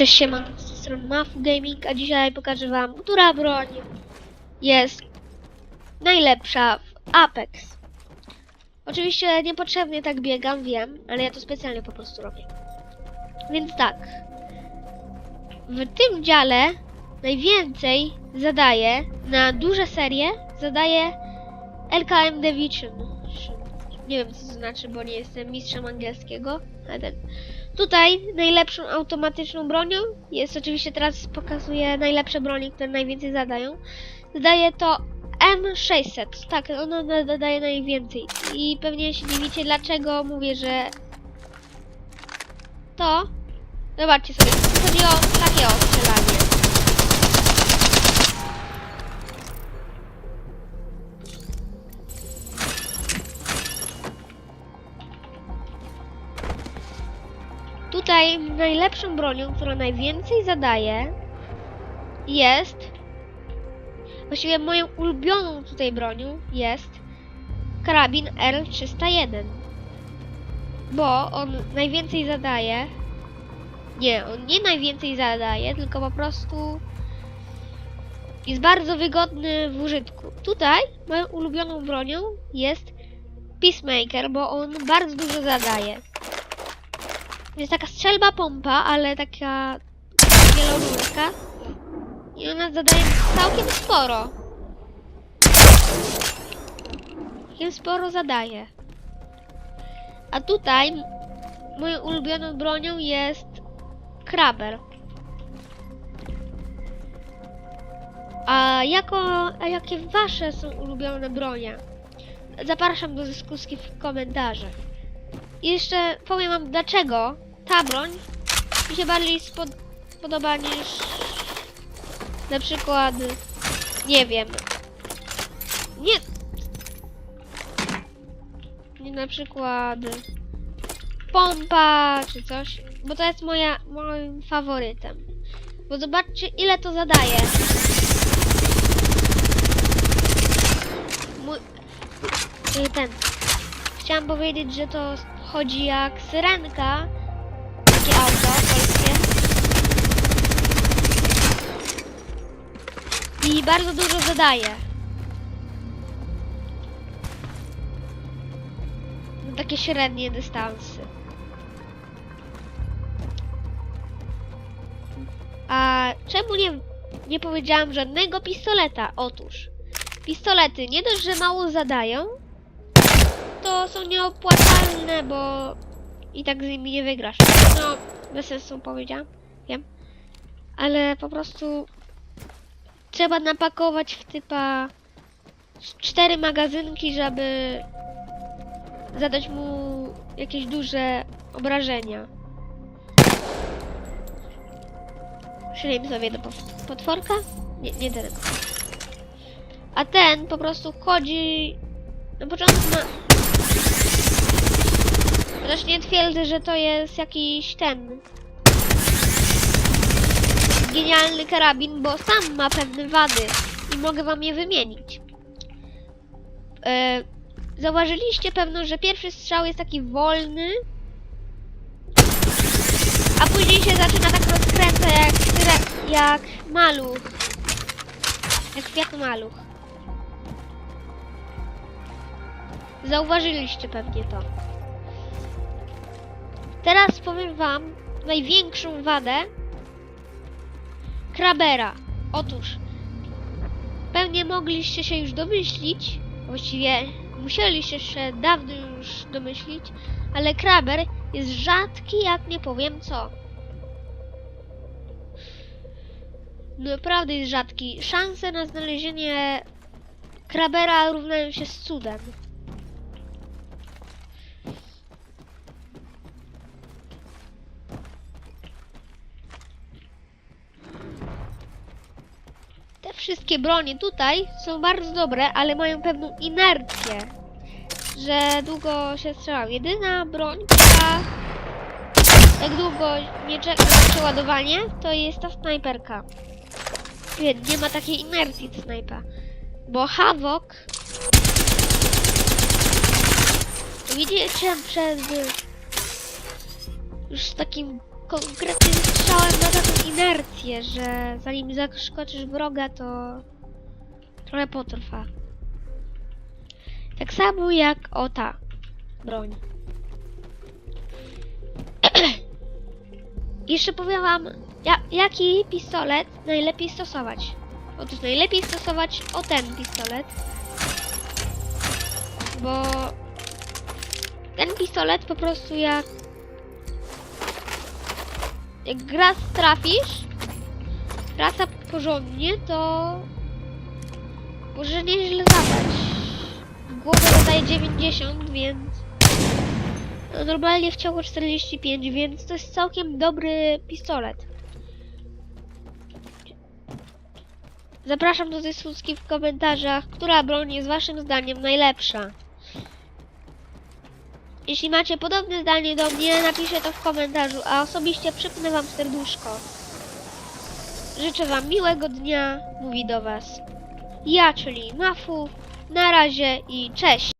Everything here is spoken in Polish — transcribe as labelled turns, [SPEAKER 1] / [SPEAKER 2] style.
[SPEAKER 1] Cześć siemanko, z tej strony Mafu Gaming, a dzisiaj pokażę wam, która broń jest najlepsza w Apex. Oczywiście niepotrzebnie tak biegam, wiem, ale ja to specjalnie po prostu robię. Więc tak, w tym dziale najwięcej zadaje na duże serie, zadaje LKM Division. Nie wiem co to znaczy, bo nie jestem mistrzem angielskiego, ale tak. Tutaj najlepszą automatyczną bronią jest oczywiście teraz pokazuję najlepsze broni, które najwięcej zadają. Zadaje to M600. Tak, ono zadaje najwięcej. I pewnie się dziwicie dlaczego mówię, że to zobaczcie sobie, chodzi o takie o Tutaj najlepszą bronią, która najwięcej zadaje, jest. Właściwie moją ulubioną tutaj bronią jest karabin R301. Bo on najwięcej zadaje. Nie, on nie najwięcej zadaje, tylko po prostu jest bardzo wygodny w użytku. Tutaj moją ulubioną bronią jest Peacemaker, bo on bardzo dużo zadaje. Jest taka strzelba pompa, ale taka wielorurka. I ona zadaje całkiem sporo. Całkiem sporo zadaje. A tutaj moją ulubioną bronią jest kraber. A jako, a jakie wasze są ulubione bronie? Zapraszam do dyskusji w komentarzach. I jeszcze powiem wam dlaczego ta broń. Mi się bardziej spod podoba niż na przykład nie wiem. Nie. Nie na przykład pompa czy coś bo to jest moja moim faworytem. Bo zobaczcie ile to zadaje. Mój, ten. Chciałam powiedzieć, że to chodzi jak syrenka. Auto polskie. I bardzo dużo zadaje. Na Takie średnie dystansy. A czemu nie, nie powiedziałam żadnego pistoleta? Otóż, pistolety nie dość, że mało zadają, to są nieopłacalne, bo i tak z nimi nie wygrasz. No, bez sensu powiedziałam, wiem. Ale po prostu trzeba napakować w typa cztery magazynki, żeby zadać mu jakieś duże obrażenia. Szyliłem sobie do pot- potworka? Nie, nie ten. A ten po prostu chodzi na początku ma... Chociaż nie twierdzę, że to jest jakiś ten... Genialny karabin, bo sam ma pewne wady i mogę wam je wymienić. E, zauważyliście pewno, że pierwszy strzał jest taki wolny, a później się zaczyna tak rozkręcać jak, jak maluch. Jak kwiat maluch. Zauważyliście pewnie to. Teraz powiem wam największą wadę Krabera. Otóż pewnie mogliście się już domyślić, właściwie musieliście się dawno już domyślić, ale Kraber jest rzadki jak nie powiem co. Naprawdę jest rzadki. Szanse na znalezienie Krabera równają się z cudem. Wszystkie bronie tutaj są bardzo dobre, ale mają pewną inercję, że długo się strzelają. Jedyna broń, która tak długo nie czeka na przeładowanie, to jest ta snajperka. Nie, nie ma takiej inercji ta snajpa. Bo Havok Widzicie przed już z takim konkretnie strzałem ma taką inercję, że zanim zaskoczysz wroga, to trochę potrwa. Tak samo jak o ta broń. Jeszcze powiem wam, ja, jaki pistolet najlepiej stosować. Otóż najlepiej stosować o ten pistolet. Bo ten pistolet po prostu jak jak raz trafisz, trasa porządnie, to może nieźle zadać. Głowę dodaje 90, więc no, normalnie w ciągu 45, więc to jest całkiem dobry pistolet. Zapraszam do dyskusji w komentarzach, która broń jest waszym zdaniem najlepsza. Jeśli macie podobne zdanie do mnie, napiszę to w komentarzu, a osobiście przypnę wam serduszko. Życzę wam miłego dnia, mówi do was ja, czyli Mafu. Na razie i cześć!